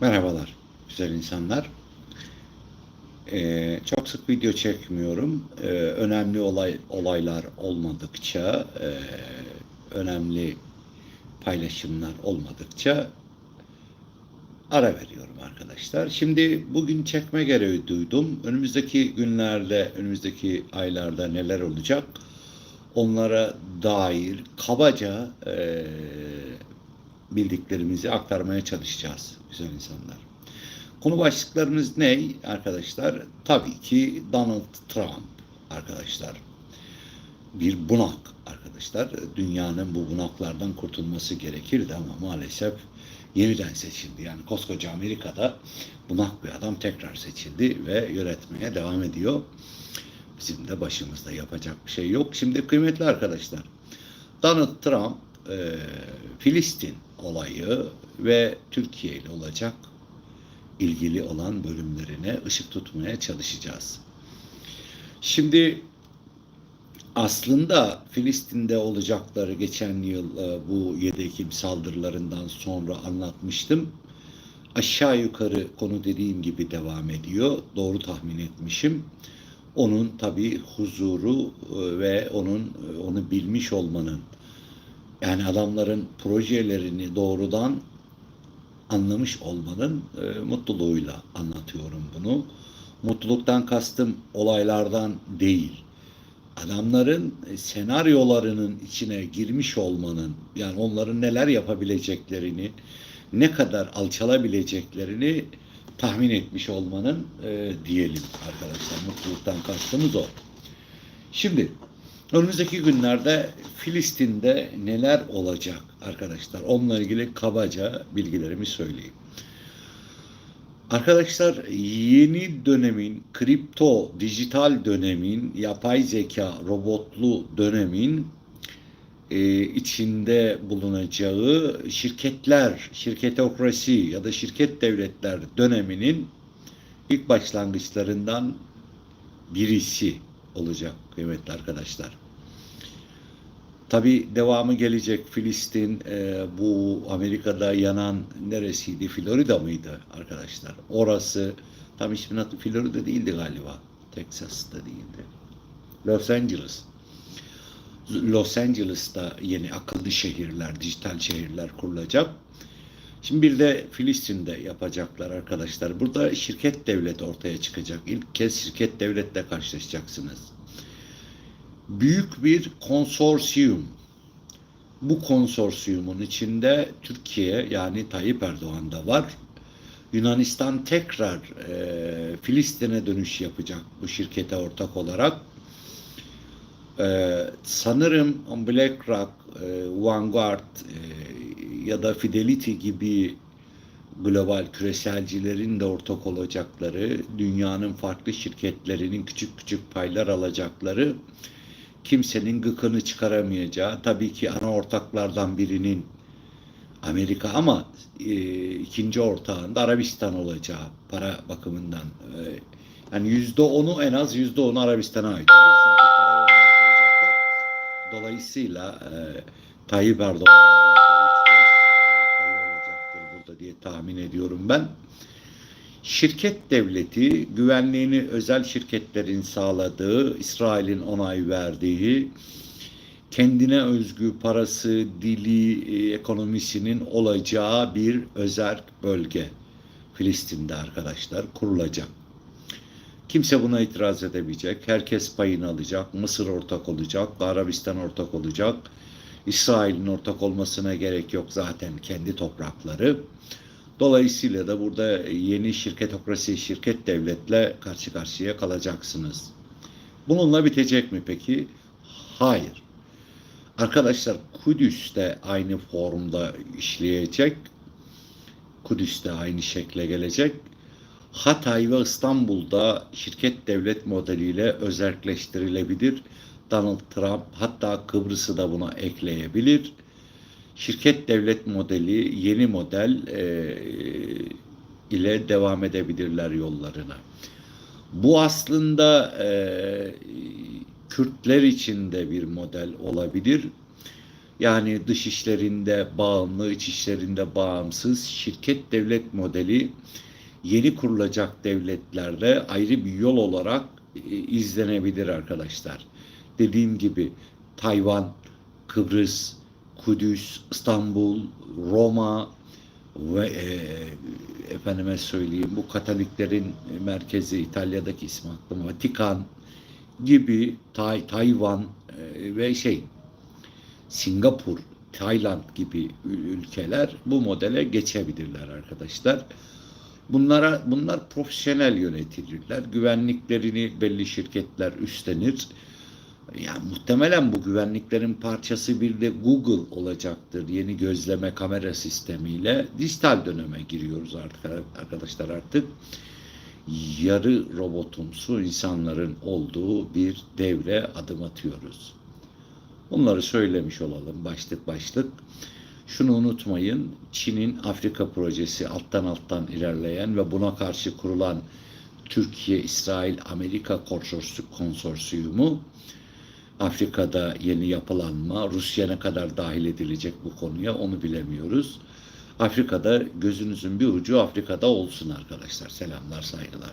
Merhabalar güzel insanlar. Ee, çok sık video çekmiyorum. Ee, önemli olay olaylar olmadıkça, e, önemli paylaşımlar olmadıkça ara veriyorum arkadaşlar. Şimdi bugün çekme gereği duydum. Önümüzdeki günlerde, önümüzdeki aylarda neler olacak? Onlara dair kabaca e, bildiklerimizi aktarmaya çalışacağız güzel insanlar. Konu başlıklarımız ne arkadaşlar? Tabii ki Donald Trump arkadaşlar. Bir bunak arkadaşlar. Dünyanın bu bunaklardan kurtulması gerekirdi ama maalesef yeniden seçildi. Yani koskoca Amerika'da bunak bir adam tekrar seçildi ve yönetmeye devam ediyor. Bizim de başımızda yapacak bir şey yok. Şimdi kıymetli arkadaşlar, Donald Trump e, Filistin olayı ve Türkiye ile olacak ilgili olan bölümlerine ışık tutmaya çalışacağız. Şimdi aslında Filistin'de olacakları geçen yıl e, bu 7 Ekim saldırılarından sonra anlatmıştım. Aşağı yukarı konu dediğim gibi devam ediyor. Doğru tahmin etmişim. Onun tabii huzuru e, ve onun e, onu bilmiş olmanın yani adamların projelerini doğrudan anlamış olmanın e, mutluluğuyla anlatıyorum bunu. Mutluluktan kastım olaylardan değil. Adamların senaryolarının içine girmiş olmanın, yani onların neler yapabileceklerini, ne kadar alçalabileceklerini tahmin etmiş olmanın e, diyelim arkadaşlar. Mutluluktan kastımız o. Şimdi önümüzdeki günlerde Filistin'de neler olacak arkadaşlar? Onunla ilgili kabaca bilgilerimi söyleyeyim. Arkadaşlar yeni dönemin kripto, dijital dönemin, yapay zeka, robotlu dönemin e, içinde bulunacağı şirketler, şirketokrasi ya da şirket devletler döneminin ilk başlangıçlarından birisi olacak kıymetli arkadaşlar. Tabi devamı gelecek Filistin, e, bu Amerika'da yanan neresiydi? Florida mıydı arkadaşlar? Orası, tam ismin adı Florida değildi galiba. Texas'ta değildi. Los Angeles. Los Angeles'ta yeni akıllı şehirler, dijital şehirler kurulacak. Şimdi bir de Filistin'de yapacaklar arkadaşlar. Burada şirket devlet ortaya çıkacak. İlk kez şirket devletle karşılaşacaksınız. Büyük bir konsorsiyum. Bu konsorsiyumun içinde Türkiye yani Tayyip Erdoğan da var. Yunanistan tekrar e, Filistin'e dönüş yapacak bu şirkete ortak olarak. E, sanırım BlackRock, e, Vanguard e, ya da Fidelity gibi global küreselcilerin de ortak olacakları, dünyanın farklı şirketlerinin küçük küçük paylar alacakları, kimsenin gıkını çıkaramayacağı, tabii ki ana ortaklardan birinin Amerika ama e, ikinci ortağında Arabistan olacağı para bakımından. E, yani yüzde onu en az yüzde onu Arabistan'a ait. Dolayısıyla e, Tayyip Erdoğan olacaktır burada diye tahmin ediyorum ben. Şirket devleti güvenliğini özel şirketlerin sağladığı, İsrail'in onay verdiği, kendine özgü parası, dili, e, ekonomisinin olacağı bir özel bölge Filistin'de arkadaşlar kurulacak. Kimse buna itiraz edemeyecek. Herkes payını alacak. Mısır ortak olacak. Arabistan ortak olacak. İsrail'in ortak olmasına gerek yok zaten kendi toprakları. Dolayısıyla da burada yeni şirketokrasi, şirket devletle karşı karşıya kalacaksınız. Bununla bitecek mi peki? Hayır. Arkadaşlar Kudüs de aynı formda işleyecek. Kudüs de aynı şekle gelecek. Hatay ve İstanbul'da şirket devlet modeliyle özelleştirilebilir. Donald Trump hatta Kıbrıs'ı da buna ekleyebilir. Şirket devlet modeli yeni model e, ile devam edebilirler yollarına. Bu aslında e, Kürtler için de bir model olabilir. Yani dış işlerinde bağımlı, iç işlerinde bağımsız şirket devlet modeli yeni kurulacak devletlerde ayrı bir yol olarak e, izlenebilir arkadaşlar. Dediğim gibi Tayvan, Kıbrıs, Kudüs, İstanbul, Roma ve e, efendime söyleyeyim bu Katoliklerin merkezi İtalya'daki ismi aklıma Vatikan gibi Tay, Tayvan e, ve şey Singapur, Tayland gibi ül- ülkeler bu modele geçebilirler arkadaşlar. Bunlara bunlar profesyonel yönetilirler. Güvenliklerini belli şirketler üstlenir. Ya muhtemelen bu güvenliklerin parçası bir de Google olacaktır. Yeni gözleme kamera sistemiyle dijital döneme giriyoruz artık arkadaşlar artık. Yarı robotumsu insanların olduğu bir devre adım atıyoruz. Bunları söylemiş olalım başlık başlık. Şunu unutmayın, Çin'in Afrika projesi alttan alttan ilerleyen ve buna karşı kurulan Türkiye, İsrail, Amerika konsorsi- konsorsiyumu Afrika'da yeni yapılanma, Rusya ne kadar dahil edilecek bu konuya onu bilemiyoruz. Afrika'da gözünüzün bir ucu Afrika'da olsun arkadaşlar. Selamlar, saygılar.